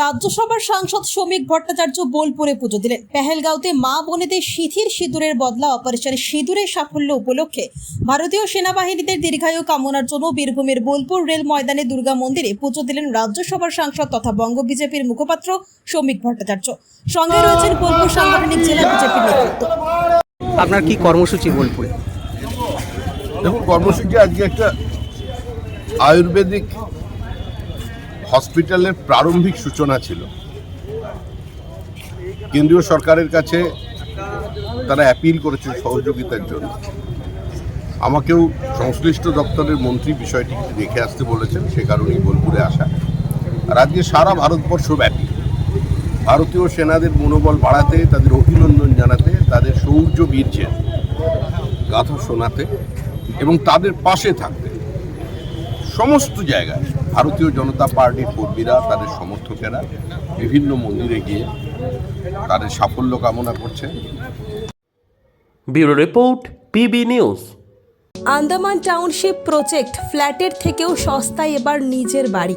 রাজ্যসভার সাংসদ শ্রমিক ভট্টাচার্য বোলপুরে পুজো দিলেন। পেহেলগাঁওতে মা বোনেদের সিথির সিঁদুরের বদলা অপারেশন সিঁদুরের সাফল্য উপলক্ষে ভারতীয় সেনাবাহিনীদের দীর্ঘায়ু কামনার জন্য বীরভূমের বোলপুর রেল ময়দানে দুর্গা মন্দিরে পুজো দিলেন রাজ্যসভার সাংসদ তথা বঙ্গ বিজেপির মুখপাত্র শ্রমিক ভট্টাচার্য। সঙ্গে রয়েছেন বোলপুর সাংগঠনিক জেলা বিজেপির নেতৃত্ব। আপনার কি কর্মসূচি বোলপুরে? দেখুন কর্মসূচি আজকে একটা আয়ুর্বেদিক হসপিটালের প্রারম্ভিক সূচনা ছিল। কেন্দ্রীয় সরকারের কাছে তারা অ্যাপিল করেছে সহযোগিতার জন্য। আমাকেও সংশ্লিষ্ট দপ্তরের মন্ত্রী বিষয়টি দেখে আসতে বলেছেন, সে কারণেই বোলপুরে আসা। আর আজকে সারা ভারতবর্ষ ব্যাপী। ভারতীয় সেনাদের মনোবল বাড়াতে, তাদের অভিনন্দন জানাতে, তাদের শৌর্য বীর্যের গাথা শোনাতে এবং তাদের পাশে থাকতে সমস্ত জায়গায় ভারতীয় জনতা পার্টির কর্মীরা তাদের সমর্থকেরা বিভিন্ন মন্দিরে গিয়ে তাদের সাফল্য কামনা করছে bureau report PB news. Andaman township project ফ্ল্যাটের থেকেও সস্তায় এবার নিজের বাড়ি।